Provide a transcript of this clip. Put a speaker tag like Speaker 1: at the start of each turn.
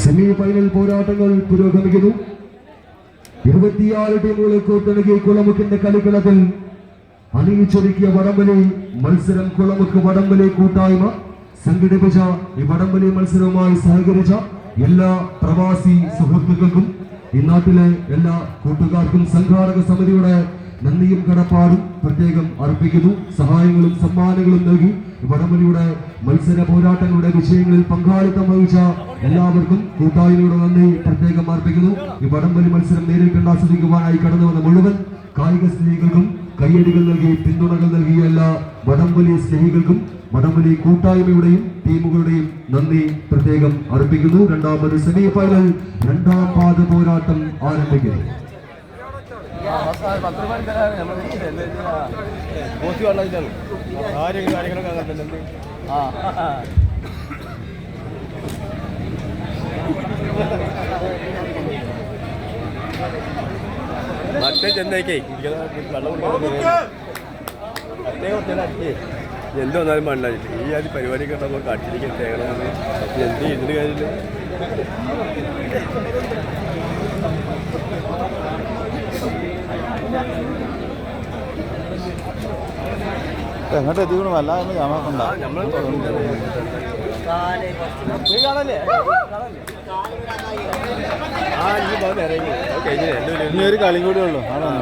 Speaker 1: Semi final പോരാട്ടങ്ങൾ പുരോഗമിക്കുന്നു. ഇരുപത്തിയാറ് ടീമുകളെ കോർത്തിണക്കി കുളമുക്കിന്റെ കളിക്കളത്തിൽ അണിയിച്ചൊരുക്കിയ വടംവലി മത്സരം കുളമുക്ക് വടംവലി കൂട്ടായ്മ സംഘടിപ്പിച്ച ഈ വടംവലി മത്സരവുമായി സഹകരിച്ച എല്ലാ പ്രവാസി സുഹൃത്തുക്കൾക്കും ഈ നാട്ടിലെ എല്ലാ കൂട്ടുകാർക്കും സംഘാടക സമിതിയുടെ നന്ദിയും കടപ്പാടും പ്രത്യേകം അർപ്പിക്കുന്നു. സഹായങ്ങളും സമ്മാനങ്ങളും നൽകി വടമലിയുടെ മത്സര പോരാട്ടങ്ങളുടെ വിഷയങ്ങളിൽ പങ്കാളിത്തം വഹിച്ച എല്ലാവർക്കും കൂട്ടായ്മയുടെ നന്ദി പ്രത്യേകം അർപ്പിക്കുന്നു. ഈ വടംവലി മത്സരം നേരിൽ കണ്ട് ആസ്വദിക്കുവാനായി കടന്നു വന്ന മുഴുവൻ കായിക സ്നേഹികൾക്കും കയ്യടികൾ നൽകി പിന്തുണകൾ നൽകിയ എല്ലാ വടംവലി സ്നേഹികൾക്കും വടംവലി കൂട്ടായ്മയുടെയും ടീമുകളുടെയും നന്ദി പ്രത്യേകം അർപ്പിക്കുന്നു. രണ്ടാമത് സെമി ഫൈനൽ രണ്ടാം പാദ പോരാട്ടം ആരംഭിക്കുന്നു.
Speaker 2: പോസ്റ്റ് വെള്ളമില്ലാണ് കാര്യങ്ങൾ കാര്യങ്ങളൊക്കെ മറ്റേ ചെന്നൈക്കേ. എന്ത് വന്നാലും മണ്ണായിട്ട് ഈ ആദ്യം പരിപാടിയൊക്കെ നമ്മൾ കാട്ടിലേക്ക് തേങ്ങണമെന്ന് എന്ത് ചെയ്തിട്ട് കാര്യമില്ല
Speaker 3: എങ്ങോട്ട് എത്തിക്കണം?
Speaker 2: അല്ല എന്ന് ആ ഇനി
Speaker 3: ഒരു കളിയും കൂടെ ഉള്ളു. അതാണ്